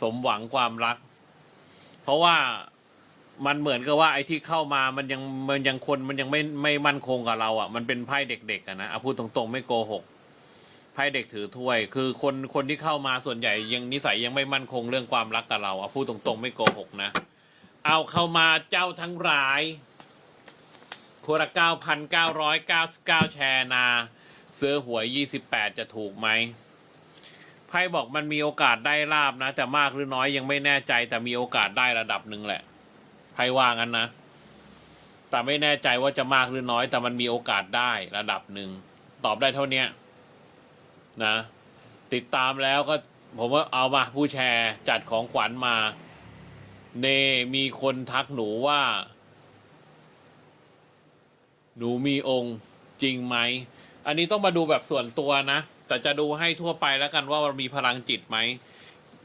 สมหวังความรัก เพราะว่ามันเหมือนกับว่าไอ้ที่เข้ามามันยังมันยังคนมันยังไม่ไม่มั่นคงกับเราอะ มันเป็นไพ่เด็กๆอะนะเอาพูดตรงๆไม่โกหกไพ่เด็กถือถ้วย คือคนคนที่เข้ามาส่วนใหญ่ยังนิสัยยังไม่มั่นคงเรื่องความรักกับเราเอาพูดตรงๆไม่โกหกนะ เอาเข้ามาเจ้าทั้งหลายคนละเก้าพันเก้าร้อยเก้าสิบเก้าแชร์นา ซื้อหวยยี่สิบแปดจะถูกไหม ไพ่บอกมันมีโอกาสได้ลาบนะ แต่มากหรือน้อยยังไม่แน่ใจ แต่มีโอกาสได้ระดับหนึ่งแหละไพ่ว่างั้นนะ แต่ไม่แน่ใจว่าจะมากหรือน้อย แต่มันมีโอกาสได้ระดับหนึ่งตอบได้เท่านี้นะ ติดตามแล้วก็ผมว่าเอามาผู้แชร์จัดของขวัญมาเนมีคนทักหนูว่า หนูมีองค์ จริงไหม อันนี้ต้องมาดูแบบส่วนตัวนะ แต่จะดูให้ทั่วไปแล้วกันว่ามันมีพลังจิตไหม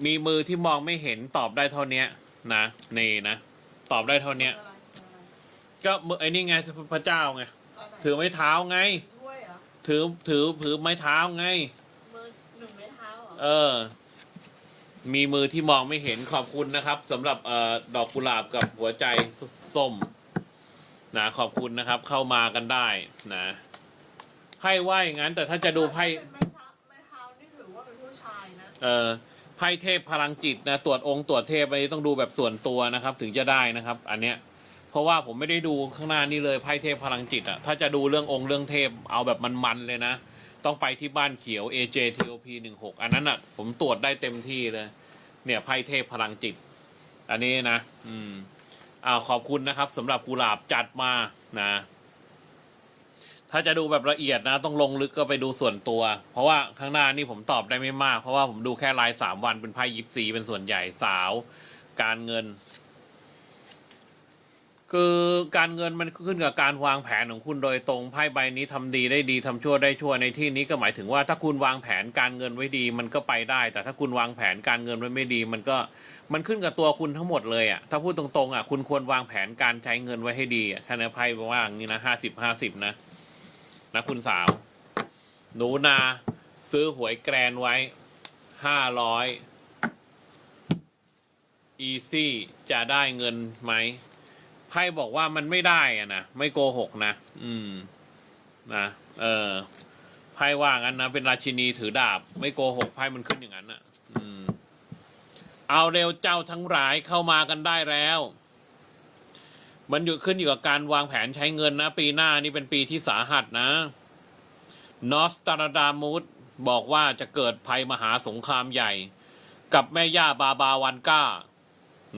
มีมือที่มองไม่เห็นตอบได้เท่าเนี้ยนะเนนะ ตอบได้เท่าเนี้ยอะไรอะไรก็มือไอ้นี่ไงพระเจ้าไงตอนไหนถือไม้เท้าไงด้วยเหรอถือถือถือไม้เท้าไง มือหนึ่งไม้เท้าเหรอเออ มีมือที่มองไม่เห็นขอบคุณนะครับสำหรับเอ่อดอกกุหลาบกับหัวใจสส้ม นะขอบคุณนะครับเข้ามากันได้นะไพ่ว่าอย่างนั้น แต่ถ้าจะดูไพ่เป็นไม้เท้าไม้เท้านี่ถือว่าเป็นผู้ชายนะ เออไพ่เทพพลังจิตนะตรวจองค์ตรวจเทพไปต้องดูแบบส่วนตัวนะครับ ถึงจะได้นะครับ อันเนี้ยเพราะว่าผมไม่ได้ดูข้างหน้านี่เลยไพ่เทพพลังจิตอะถ้าจะดูเรื่ององค์เรื่องเทพเอาแบบมันๆเลยนะ ต้องไปที่บ้านเขียว AJTOP 16อันนั้นอะผมตรวจได้เต็มที่เลย เนี่ยไพ่เทพพลังจิต อันนี้นะ อืม อ้าวขอบคุณนะครับสำหรับกุหลาบจัดมานะ ถ้าจะดูแบบละเอียดนะ ต้องลงลึกก็ไปดูส่วนตัว เพราะว่าข้างหน้านี่ผมตอบได้ไม่มาก เพราะว่าผมดูแค่รายสามวันเป็นไพ่ยิปซีเป็นส่วนใหญ่สาว การเงิน คือการเงินมันขึ้นกับการวางแผนของคุณโดยตรงไพ่ใบนี้ทำดีได้ดีทำชั่วได้ชั่วในที่นี้ก็หมายถึงว่าถ้าคุณวางแผนการเงินไว้ดีมันก็ไปได้ แต่ถ้าคุณวางแผนการเงินไว้ไม่ดี มันก็มันขึ้นกับตัวคุณทั้งหมดเลยอะถ้าพูดตรงๆอะคุณควรวางแผนการใช้เงินไว้ให้ดีอะถ้านไพ่บอกว่าอย่างนี้นะห้าสิบห้าสิบนะนะคุณสาว หนูนา ซื้อหวยแกรนไว้ห้าร้อยอีซี่จะได้เงินไหม ไพ่บอกว่ามันไม่ได้อะนะไม่โกหกนะ อืม นะเออไพ่ว่างั้นนะเป็นราชินีถือดาบ ไม่โกหกไพ่มันขึ้นอย่างนั้นอะ อืม เอาเร็วเจ้าทั้งหลายเข้ามากันได้แล้ว มันอยู่ขึ้นอยู่กับการวางแผนใช้เงินนะ ปีหน้านี่เป็นปีที่สาหัสนะนอสตาราดามูดบอกว่าจะเกิดภัยมหาสงครามใหญ่ กับแม่ย่าบาบาวันก้า